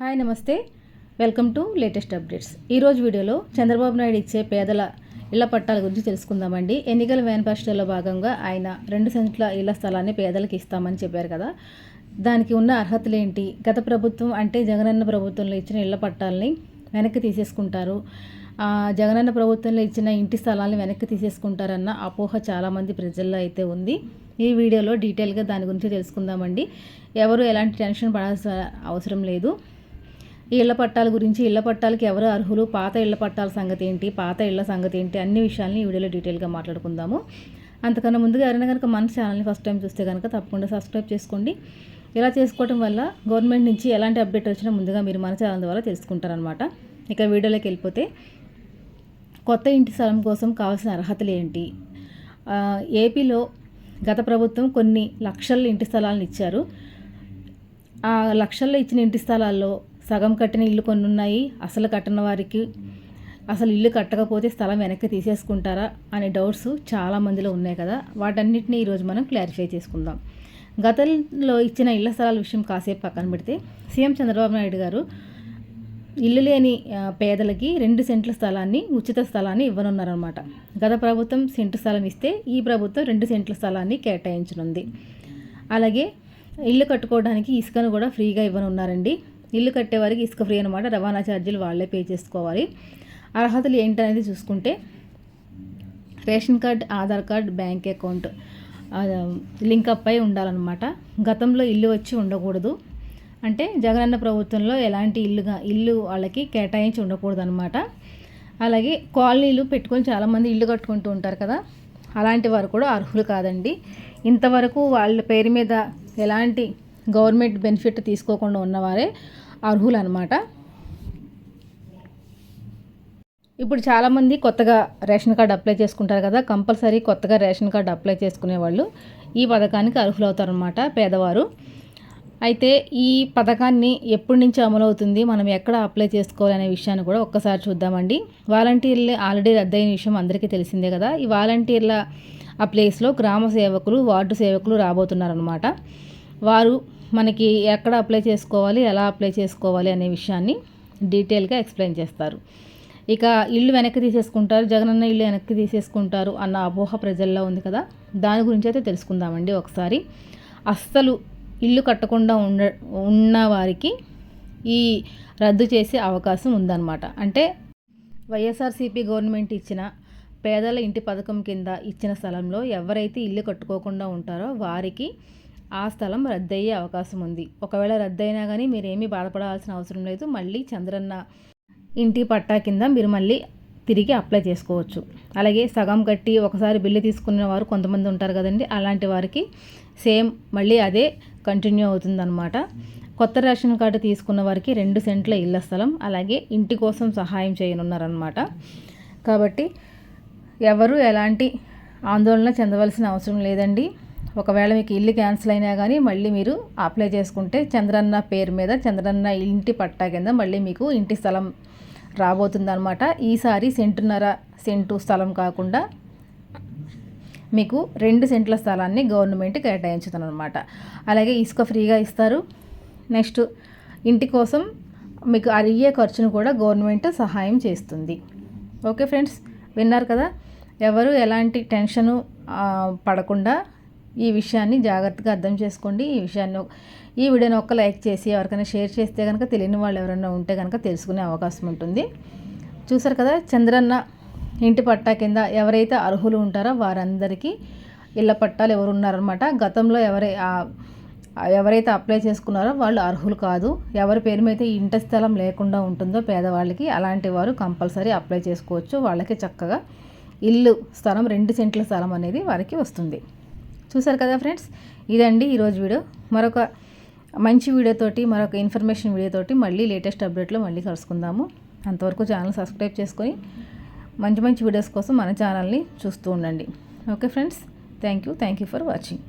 Hi namaste. Welcome to latest updates. ఈరోజు వీడియోలో చంద్రబాబు నాయుడు ఇచ్చే పేదల ఇళ్ళ పట్టాల గురించి తెలుసుకుందామండి. ఎన్నికల మేనిఫెస్టోలో భాగంగా ఆయన రెండు సెంట్ల ఇళ్ళ స్థలాన్ని పేదలకు ఇస్తామని చెప్పారు కదా. దానికి ఉన్న అర్హతలు ఏంటి? గత ప్రభుత్వం అంటే జగనన్న ప్రభుత్వంలో ఇచ్చిన ఇళ్ళ పట్టాలని వెనక్కి తీసేసుకుంటారు. జగనన్న ప్రభుత్వంలో ఇచ్చిన ఇంటి స్థలాన్ని వెనక్కి తీసేసుకుంటారన్న అపోహ చాలామంది ప్రజల్లో అయితే ఉంది. ఈ వీడియోలో డీటెయిల్గా దాని గురించి తెలుసుకుందామండి. ఎవరు ఎలాంటి టెన్షన్ పడాల్సిన అవసరం లేదు. ఈ ఇళ్ళ పట్టాల గురించి ఇళ్ళ పట్టాలకి ఎవరు అర్హులు పాత ఇళ్ళ పట్టాల సంగతి ఏంటి పాత ఇళ్ళ సంగతి ఏంటి అన్ని విషయాల్ని ఈ వీడియోలో డీటెయిల్గా మాట్లాడుకుందాము. అంతకన్నా ముందుగా ఎవరైనా కనుక మన ఛానల్ని ఫస్ట్ టైం చూస్తే కనుక తప్పకుండా సబ్స్క్రైబ్ చేసుకోండి. ఇలా చేసుకోవడం వల్ల గవర్నమెంట్ నుంచి ఎలాంటి అప్డేట్ వచ్చినా ముందుగా మీరు మన ఛానల్ ద్వారా తెలుసుకుంటారనమాట ఇక వీడియోలోకి వెళ్ళిపోతే కొత్త ఇంటి స్థలం కోసం కావాల్సిన అర్హతలు ఏంటి? ఏపీలో గత ప్రభుత్వం కొన్ని లక్షల ఇంటి స్థలాలను ఇచ్చారు. ఆ లక్షల్లో ఇచ్చిన ఇంటి స్థలాల్లో సగం కట్టిన ఇల్లు కొన్ని ఉన్నాయి అసలు కట్టిన వారికి అసలు ఇల్లు కట్టకపోతే స్థలం వెనక్కి తీసేసుకుంటారా అనే డౌట్స్ చాలా మందిలో ఉన్నాయి కదా. వాటన్నిటిని ఈరోజు మనం క్లారిఫై చేసుకుందాం. గతంలో ఇచ్చిన ఇళ్ళ స్థలాల విషయం కాసేపు పక్కన పెడితే సీఎం చంద్రబాబు నాయుడు గారు ఇల్లు లేని పేదలకి రెండు సెంట్ల స్థలాన్ని ఉచిత స్థలాన్ని ఇవ్వనున్నారనమాట గత ప్రభుత్వం సెంటు స్థలం ఇస్తే ఈ ప్రభుత్వం రెండు సెంట్ల స్థలాన్ని కేటాయించనుంది. అలాగే ఇల్లు కట్టుకోవడానికి ఇసుకను కూడా ఫ్రీగా ఇవ్వనున్నారండి. ఇల్లు కట్టేవారికి ఇసుక ఫ్రీ అనమాట రవాణా ఛార్జీలు వాళ్ళే పే చేసుకోవాలి. అర్హతలు ఏంటనేది చూసుకుంటే ration card Aadhaar card bank account link up అయి ఉండాలన్నమాట. గతంలో ఇల్లు వచ్చి ఉండకూడదు. అంటే జగనన్న ప్రభుత్వంలో ఎలాంటి ఇల్లుగా ఇల్లు వాళ్ళకి కేటాయించి ఉండకూడదు అనమాట అలాగే కాలనీలు పెట్టుకొని చాలామంది ఇల్లు కట్టుకుంటూ ఉంటారు కదా. అలాంటి వారు కూడా అర్హులు కాదండి. ఇంతవరకు వాళ్ళ పేరు మీద ఎలాంటి గవర్నమెంట్ బెనిఫిట్ తీసుకోకుండా ఉన్నవారే అర్హులు అనమాట ఇప్పుడు చాలామంది కొత్తగా రేషన్ కార్డు అప్లై చేసుకుంటారు కదా కంపల్సరీ కొత్తగా రేషన్ కార్డు అప్లై చేసుకునే వాళ్ళు ఈ పథకానికి అర్హులవుతారనమాట పేదవారు. అయితే ఈ పథకాన్ని ఎప్పటి నుంచి అమలవుతుంది మనం ఎక్కడ అప్లై చేసుకోవాలి అనే విషయాన్ని కూడా ఒక్కసారి చూద్దామండి. వాలంటీర్లు ఆల్రెడీ రద్దయిన విషయం అందరికీ తెలిసిందే కదా ఈ వాలంటీర్ల ఆ ప్లేస్లో గ్రామ సేవకులు వార్డు సేవకులు రాబోతున్నారనమాట వారు మనకి ఎక్కడ అప్లై చేసుకోవాలి ఎలా అప్లై చేసుకోవాలి అనే విషయాన్ని డీటెయిల్గా ఎక్స్ప్లెయిన్ చేస్తారు. ఇక ఇల్లు వెనక్కి తీసేసుకుంటారు జగనన్న ఇల్లు వెనక్కి తీసేసుకుంటారు అన్న అపోహ ప్రజల్లో ఉంది కదా. దాని గురించి అయితే తెలుసుకుందామండి ఒకసారి. అస్సలు ఇల్లు కట్టకుండా ఉండ ఉన్న వారికి ఈ రద్దు చేసే అవకాశం ఉందన్నమాట. అంటే వైఎస్ఆర్సీపీ గవర్నమెంట్ ఇచ్చిన పేదల ఇంటి పథకం కింద ఇచ్చిన స్థలంలో ఎవరైతే ఇల్లు కట్టుకోకుండా ఉంటారో వారికి ఆ స్థలం రద్దయ్యే అవకాశం ఉంది. ఒకవేళ రద్దయినా కానీ మీరేమీ బాధపడాల్సిన అవసరం లేదు. మళ్ళీ చంద్రన్న ఇంటి పట్టా కింద మీరు మళ్ళీ తిరిగి అప్లై చేసుకోవచ్చు. అలాగే సగం కట్టి ఒకసారి బిల్లు తీసుకున్న వారు కొంతమంది ఉంటారు కదండి. అలాంటి వారికి సేమ్ మళ్ళీ అదే కంటిన్యూ అవుతుందన్నమాట. కొత్త రేషన్ కార్డు తీసుకున్న వారికి రెండు సెంట్ల ఇళ్ళ స్థలం అలాగే ఇంటి కోసం సహాయం చేయనున్నారనమాట కాబట్టి ఎవరు ఎలాంటి ఆందోళన చెందవలసిన అవసరం లేదండి. ఒకవేళ మీకు ఇల్లు క్యాన్సిల్ అయినా కానీ మళ్ళీ మీరు అప్లై చేసుకుంటే చంద్రన్న పేరు మీద చంద్రన్న ఇంటి పట్టా కింద మళ్ళీ మీకు ఇంటి స్థలం రాబోతుందనమాట ఈసారి సెంటున్నర సెంటు స్థలం కాకుండా మీకు రెండు సెంట్ల స్థలాన్ని గవర్నమెంట్ కేటాయించుతుందన్నమాట. అలాగే ఇసుక ఫ్రీగా ఇస్తారు. నెక్స్ట్ ఇంటి కోసం మీకు అయ్యే ఖర్చును కూడా గవర్నమెంట్ సహాయం చేస్తుంది. ఓకే ఫ్రెండ్స్ విన్నారు కదా? ఎవరు ఎలాంటి టెన్షను పడకుండా ఈ విషయాన్ని జాగ్రత్తగా అర్థం చేసుకోండి. ఈ విషయాన్ని ఈ వీడియోని ఒక్క లైక్ చేసి ఎవరికైనా షేర్ చేస్తే కనుక తెలియని వాళ్ళు ఎవరైనా ఉంటే కనుక తెలుసుకునే అవకాశం ఉంటుంది. చూసారు కదా చంద్రన్న ఇంటి పట్టా కింద ఎవరైతే అర్హులు ఉంటారో వారందరికీ ఇళ్ళ పట్టాలు ఎవరు ఉన్నారనమాట గతంలో ఎవరై ఎవరైతే అప్లై చేసుకున్నారో వాళ్ళు అర్హులు కాదు. ఎవరి పేరు మీద ఇంటి స్థలం లేకుండా ఉంటుందో పేదవాళ్ళకి అలాంటి వారు కంపల్సరీ అప్లై చేసుకోవచ్చు. వాళ్ళకి చక్కగా ఇల్లు స్థలం రెండు సెంట్ల స్థలం అనేది వారికి వస్తుంది. చూసారు కదా ఫ్రెండ్స్? ఇదండి ఈరోజు వీడియో. మరొక మంచి వీడియోతోటి మరొక ఇన్ఫర్మేషన్ వీడియోతోటి మళ్ళీ లేటెస్ట్ అప్డేట్లో మళ్ళీ కలుసుకుందాము. అంతవరకు ఛానల్ సబ్స్క్రైబ్ చేసుకొని మంచి మంచి వీడియోస్ కోసం మన ఛానల్ని చూస్తూ ఉండండి. Okay friends? Thank you. Thank you for watching.